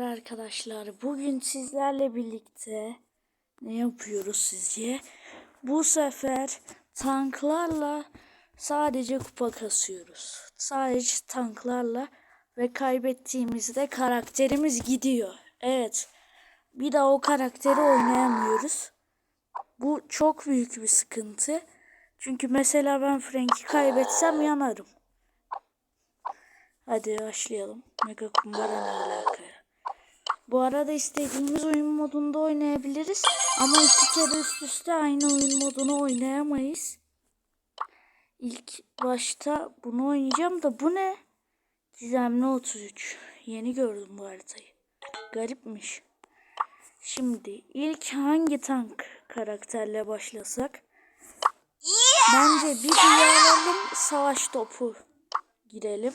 Arkadaşlar bugün sizlerle birlikte ne yapıyoruz sizce? Bu sefer tanklarla sadece kupa kasıyoruz. Sadece tanklarla ve kaybettiğimizde karakterimiz gidiyor. Evet. Bir daha o karakteri oynayamıyoruz. Bu çok büyük bir sıkıntı. Çünkü mesela ben Frank'i kaybetsem yanarım. Hadi başlayalım. Mega kumbara ne alaka? Bu arada istediğimiz oyun modunda oynayabiliriz. Ama iki kere üst üste aynı oyun modunu oynayamayız. İlk başta bunu oynayacağım da bu ne? Gizemli 33. Yeni gördüm bu haritayı. Garipmiş. Şimdi ilk hangi tank karakterle başlasak? Bence bir alalım savaş topu girelim.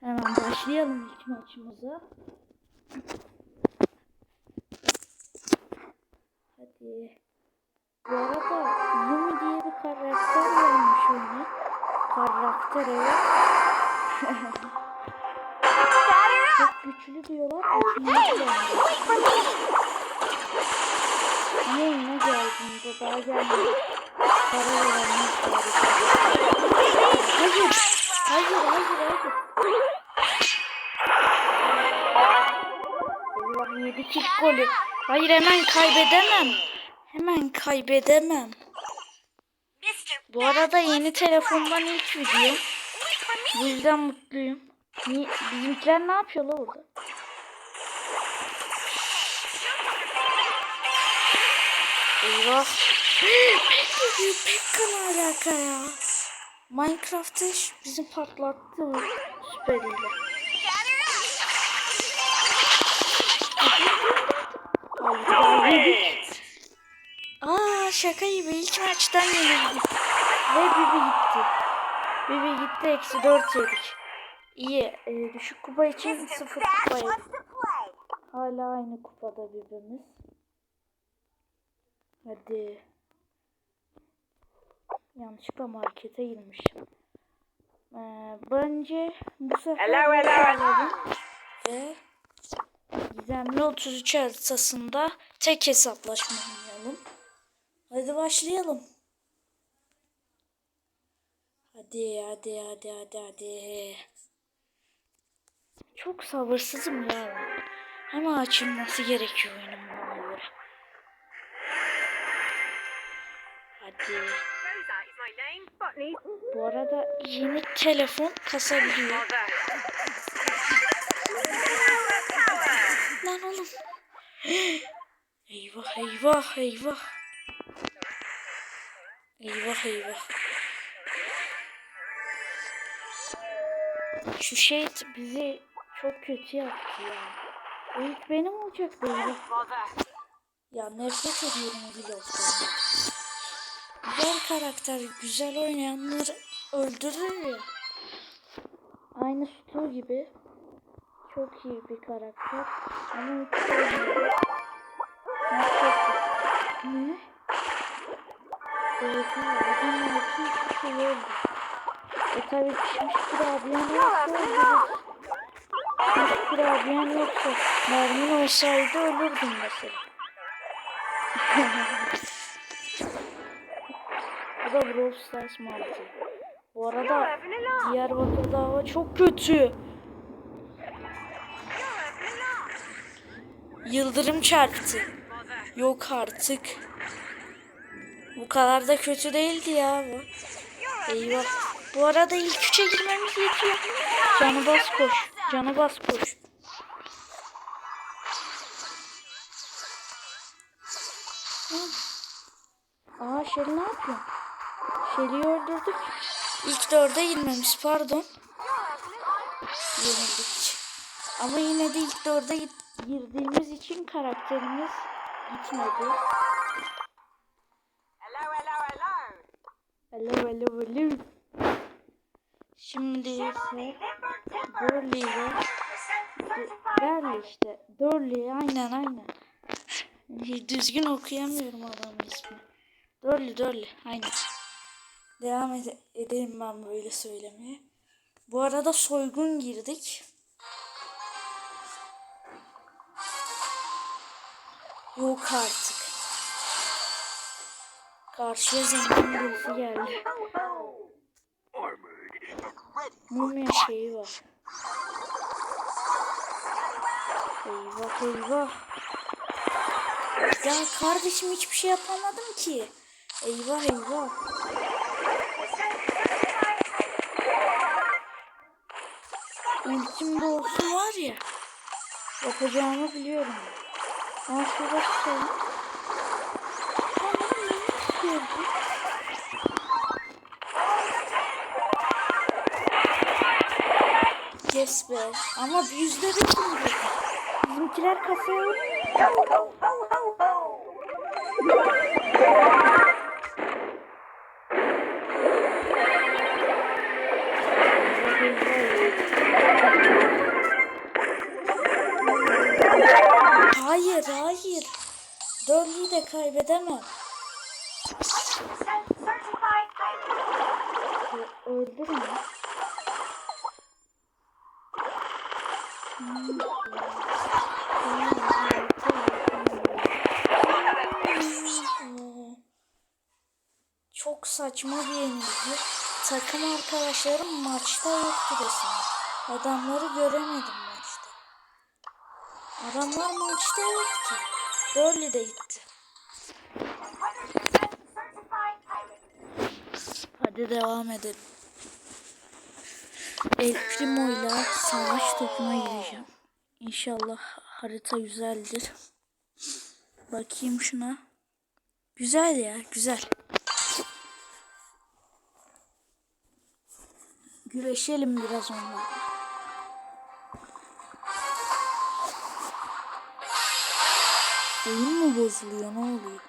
Hemen başlayalım ilk maçımıza. Hadi. Bu arada Yumi diye bir karakter gelmiş oyuna. Karakter evet. Çok güçlü diyorlar. İkinci geldi. Ama oyuna geldiğinde daha gelmedi. Para verenler Hayır. Hayır, hayır, hayır. Yedik ilk golü. Hayır hemen kaybedemem. Hemen kaybedemem. Bu arada yeni telefondan ilk videom. Bu yüzden mutluyum. Ni bizimkiler ne yapıyor la orada? Eyvah. Pekka diyor. Pekka ne alaka ya? Minecraft'ta bizim patlattı süperiyle. Aa şaka gibi ilk maçtan yenildik. Ve Bibi gitti. Bibi gitti eksi 4 yedik. İyi. E, düşük kupa için 0 kupa yedik. Hala aynı kupada birbirimiz. Hadi. Yanlışlıkla markete girmişim. Ee, bence bu sefer Hello, hello, hello. alalım ve Gizemli 33 haritasında tek hesaplaşma oynayalım. Hadi başlayalım. Hadi hadi hadi hadi hadi. Çok sabırsızım ya. Hemen açılması gerekiyor oyunun bana göre. Hadi. Bu arada yeni telefon kasabiliyor. Oğlum. Eyvah eyvah eyvah. Eyvah eyvah. Şu şey bizi çok kötü yaptı ya. O benim olacak böyle. Ya nefret ediyorum vlogdan. Güzel karakter, güzel oynayanları öldürür ya. Aynı Stu gibi. Çok iyi bir karakter. Ama hiç sevmiyorum. Ne? Evet, adamın altı hiçbir şey oldu. E tabi pişmiş kurabiyen yoksa öldürür. Pişmiş kurabiyen yoksa mermin olsaydı ölürdüm mesela. Bu da Brawl Stars mantığı. Bu arada. Diyarbakır'da hava çok kötü. Yıldırım çarptı. Yok artık. Bu kadar da kötü değildi ya bu. Eyvah. Bu arada ilk üçe girmemiz yetiyor. Canı bas koş. Canı bas koş. Aa Şeli ne yapıyor? Şeli'yi öldürdük. İlk dörde girmemiz pardon. Yenildik. Ama yine de ilk dörde git- girdiğimiz için karakterimiz gitmedi. Hello, hello, hello. Hello hello hello. Şimdi ise Burley ile Burley işte. Burley aynen aynen. Düzgün okuyamıyorum adamın ismini. Durley Durley aynen. Devam ede- edeyim ben böyle söylemeye. Bu arada soygun girdik. Yok artık. Karşıya zengin birisi geldi. Mumya şeyi var. Eyvah eyvah. Ya kardeşim hiçbir şey yapamadım ki. Eyvah eyvah. Ultimde olsun var ya. Yapacağımı biliyorum. Ama şurada şey. Yes be. Ama yüzde bir şimdi. Bizimkiler kasaya vuruyor. Hayır hayır. Dörlüyü de kaybedemem. Ö- Öldürün ya. Hmm. Çok saçma bir yenilgi. Takım arkadaşlarım maçta yoktu resmen. Adamları göremedim maçta. Adamlar maçta yoktu. Dörlü de gitti. Hadi devam edelim. El Primo'yla savaş topuna gireceğim. İnşallah harita güzeldir. Bakayım şuna. Güzel ya, güzel. Güreşelim biraz onlarla. Bozuluyor, ne oluyor?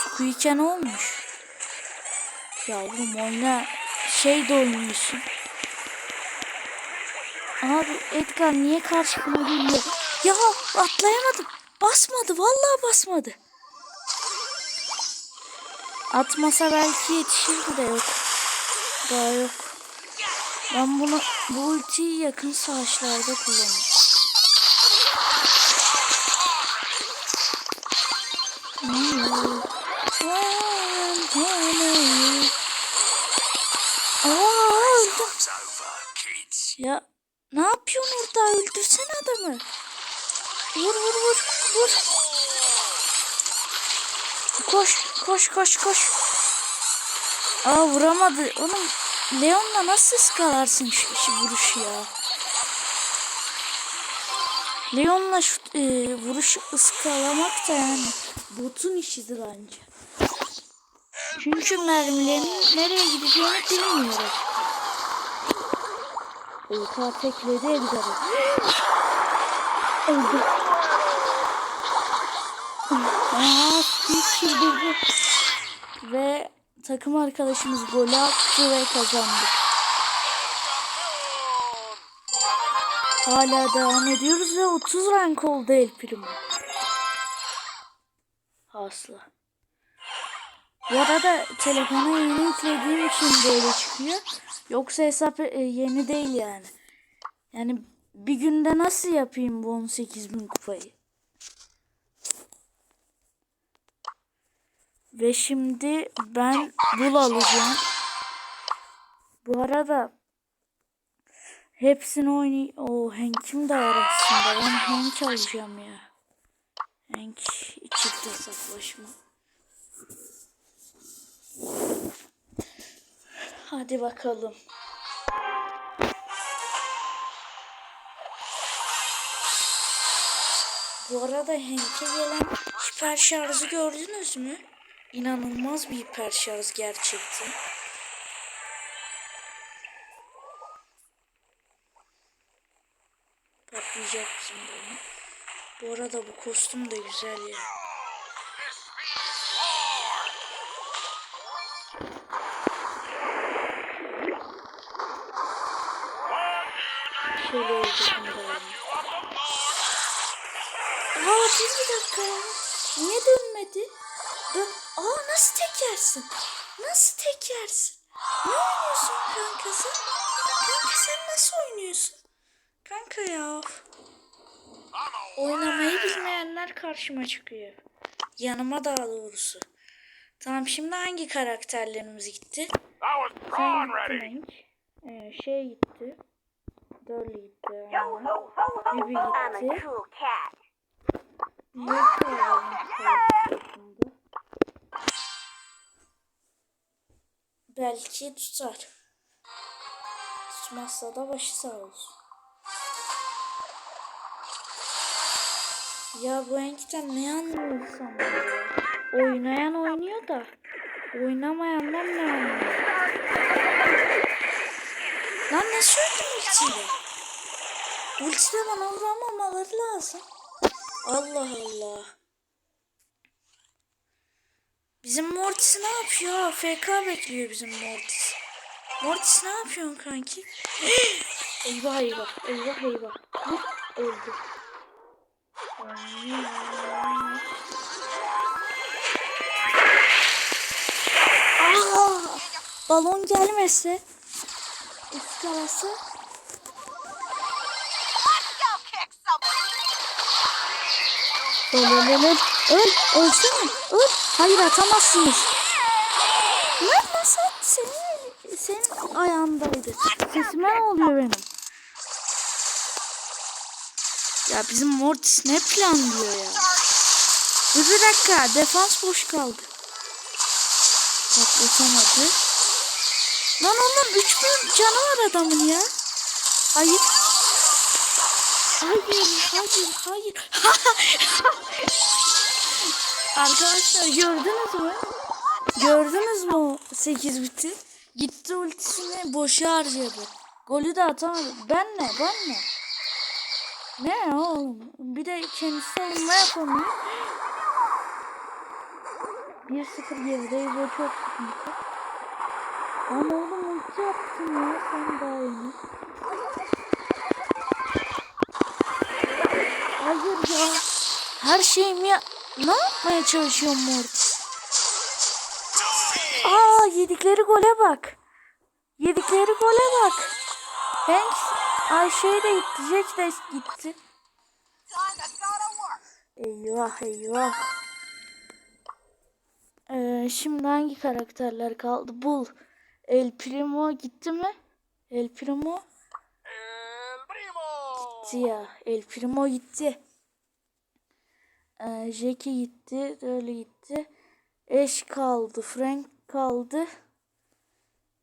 Squeak'e ne olmuş? Yavrum oyna şey de oynuyorsun. Abi Edgar niye karşıma geliyor? Ya atlayamadım. Basmadı vallahi basmadı. Atmasa belki yetişirdi de yok. Daha yok. Ben bunu bu ultiyi yakın savaşlarda kullanırım. Koş koş koş. Aa vuramadı. Oğlum Leon'la nasıl ıskalarsın şu, şu vuruşu ya? Leon'la şu e, vuruşu ıskalamak da yani botun işidir anca. Çünkü mermilerin nereye gideceğini bilmiyor. Oha tekledi Edgar'ı. Öldü. Aa, bir çıldırdı. Ve takım arkadaşımız golü attı ve kazandık. Hala devam ediyoruz ve 30 rank oldu El Primo. Asla. Bu arada telefona yeni yüklediğim için böyle çıkıyor. Yoksa hesap e, yeni değil yani. Yani bir günde nasıl yapayım bu 18 bin kupayı? Ve şimdi ben bul alacağım. Bu arada hepsini oynay... O Hank'im de var aslında. Ben Hank alacağım ya. Hank çift hesaplaşma. Hadi bakalım. Bu arada Hank'e gelen hiper şarjı gördünüz mü? İnanılmaz bir hiper şarj gerçekten. Patlayacak bizim bunu. Bu arada bu kostüm de güzel ya. Şöyle da alayım. Aa bir dakika. Niye dönmedi? Dön. Aa nasıl tek yersin? Nasıl tek yersin? Ne oynuyorsun kanka sen? Kanka sen nasıl oynuyorsun? Kanka ya. Oynamayı bilmeyenler karşıma çıkıyor. Yanıma daha doğrusu. Tamam şimdi hangi karakterlerimiz gitti? Sen gittin. Ee, şey gitti. Dolly gitti. Yo, aynen. ho, ho, ho. Bibi gitti. Yok Belki tutar. Tutmazsa da başı sağ olsun. Ya bu Enk'ten ne anlıyor insanlar ya? Oynayan oynuyor da oynamayanlar ne anlıyor? Lan ne söyledin ultiyle? Ultide bana vuramamaları lazım. Allah Allah. Bizim Mortis ne yapıyor? FK bekliyor bizim Mortis. Mortis ne yapıyorsun kanki? eyvah eyvah. Eyvah eyvah. Öldü. Aa, balon ıskalası Go some. Öl öl öl öl. Öl. Ölsene. Öl. Hayır atamazsınız. Lan nasıl senin, senin ayağındaydı. Sesime ne oluyor benim? Ya bizim Mortis ne planlıyor ya? Dur bir dakika. Defans boş kaldı. Patlatamadı. Lan oğlum 3000 canı var adamın ya. Hayır. Hayır, hayır, hayır. Arkadaşlar gördünüz mü? Gördünüz mü o 8 biti? Gitti ultisini boşa harcadı. Golü de atamadı. Ben ne? Ben ne? Ne oğlum? Bir de kendisi savunma yapamıyor. 1-0 gerideyiz o çok sıkıntı. Ama oğlum ulti yaptın ya sen daha yeni. Hayır ya. Her şeyimi ya... Ne yapmaya çalışıyorum Mortis? Aa yedikleri gole bak. Yedikleri gole bak. Hanks Ayşe de gitti. Jack de gitti. Eyvah eyvah. Ee, şimdi hangi karakterler kaldı? Bul. El Primo gitti mi? El Primo El primo. gitti ya. El Primo gitti. Ee, Jackie gitti. Öyle gitti. Ash kaldı. Frank kaldı.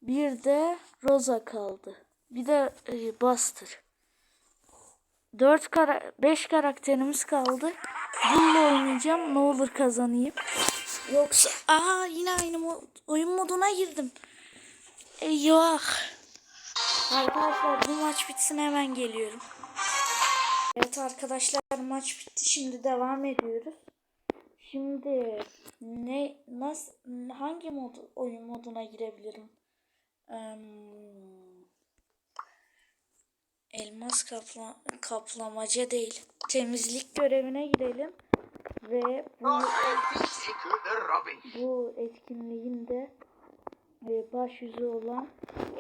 Bir de Rosa kaldı. Bir de e, Buster. 4 kara 5 karakterimiz kaldı. Bununla oynayacağım. Ne olur kazanayım. Yoksa aa yine aynı mo- oyun moduna girdim. Eyvah. Arkadaşlar bu maç bitsin hemen geliyorum. Evet arkadaşlar maç bitti. Şimdi devam ediyoruz. Şimdi ne nasıl hangi mod oyun moduna girebilirim? Eee, elmas kapla, kaplamaca değil. Temizlik görevine girelim ve bu bu etkinliğin de e, baş yüzü olan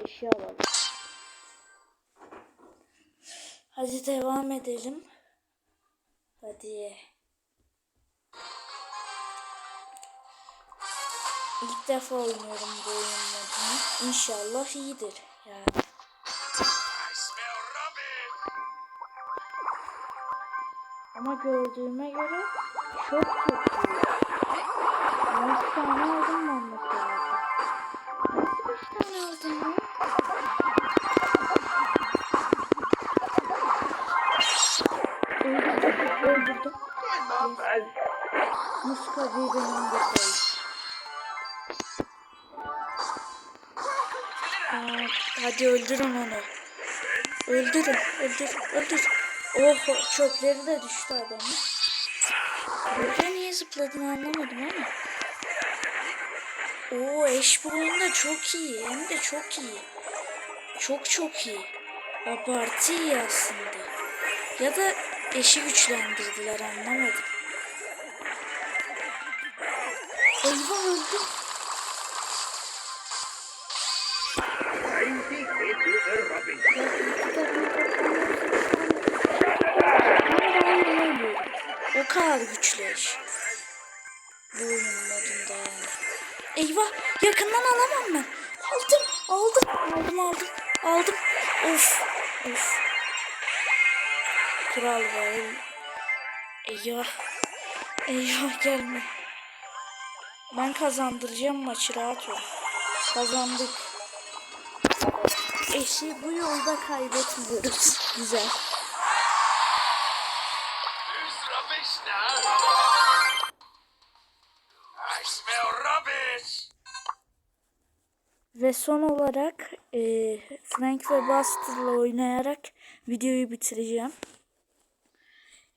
eşya alalım. Hadi devam edelim. Hadi. İlk defa oynuyorum bu oyun. İnşallah iyidir yani. Ama gördüğüme göre çok kötü. 5 tane aldım ben De koy. Aa, hadi öldürün onu. Öldürün, öldür, öldür. Oh, çöpleri de düştü adamın. Buraya niye zıpladığını anlamadım ama. Oo, eş bu oyunda çok iyi. Hem de çok iyi. Çok çok iyi. Abartı iyi aslında. Ya da eşi güçlendirdiler anlamadım. Eyvah öldüm. O kadar güçler. Bu oyun modunda yani. Eyvah yakından alamam ben. Aldım aldım aldım aldım aldım. Of of. Kral var. Eyvah. Eyvah gelme. Ben kazandıracağım maçı rahat ol. Kazandık. Eşi bu yolda kaybetmiyoruz. Güzel. Ve son olarak e, Frank ve Buster'la oynayarak videoyu bitireceğim.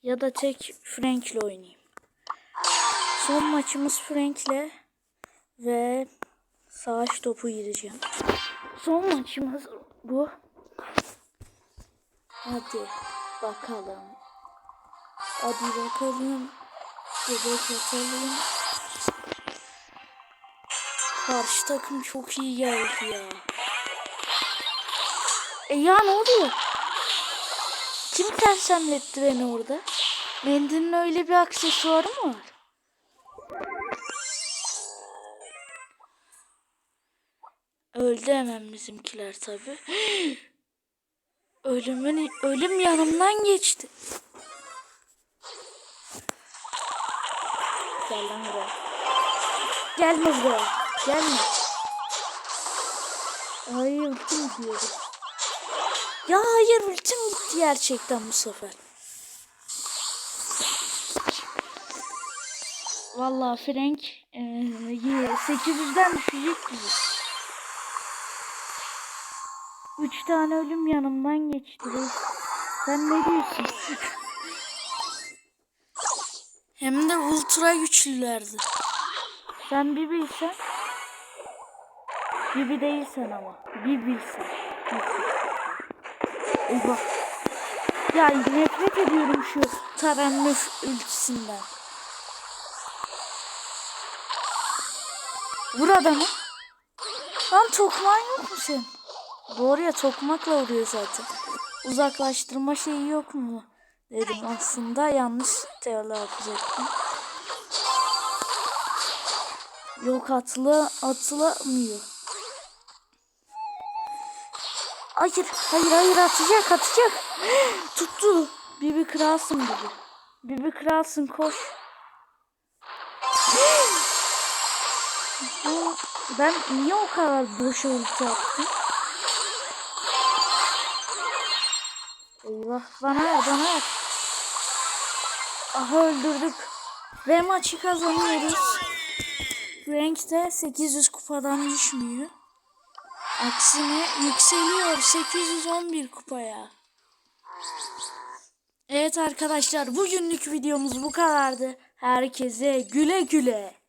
Ya da tek Frank'le oynayayım. Son maçımız Frank'le ve savaş topu gireceğim. Son maçımız bu. Hadi bakalım. Hadi bakalım. Göbek atalım. Karşı takım çok iyi geldi ya. E ya ne oluyor? Kim tersemletti beni orada? Mendilin öyle bir aksesuarı mı var? Öldü hemen bizimkiler tabi. Ölümün, ölüm yanımdan geçti. Gel lan buraya. Gelme buraya. Gelme. Hayır ultim gidiyordu. Ya hayır ultim gitti gerçekten bu sefer. Vallahi Frank e, 800'den düşecek bizi. 3 tane ölüm yanımdan geçti. Sen ne diyorsun? Hem de ultra güçlülerdi. Sen bir bilsen. Gibi değilsen ama. Bir bilsen. Eyvah. Ya nefret ediyorum şu tarannüf ultisinden. Burada mı? Lan tokmağın yok mu senin? Doğru ya tokmakla vuruyor zaten. Uzaklaştırma şeyi yok mu? Dedim aslında yanlış telaffuz ettim. Yok atla atılamıyor. Hayır, hayır, hayır atacak, atacak. Tuttu. Bibi kralsın Bibi. Bibi kralsın koş. Ben niye o kadar boşa ulti attım? Eyvah bana ver bana ver. Aha öldürdük. Ve maçı kazanıyoruz. Rank de 800 kupadan düşmüyor. Aksine yükseliyor 811 kupaya. Evet arkadaşlar bugünlük videomuz bu kadardı. Herkese güle güle.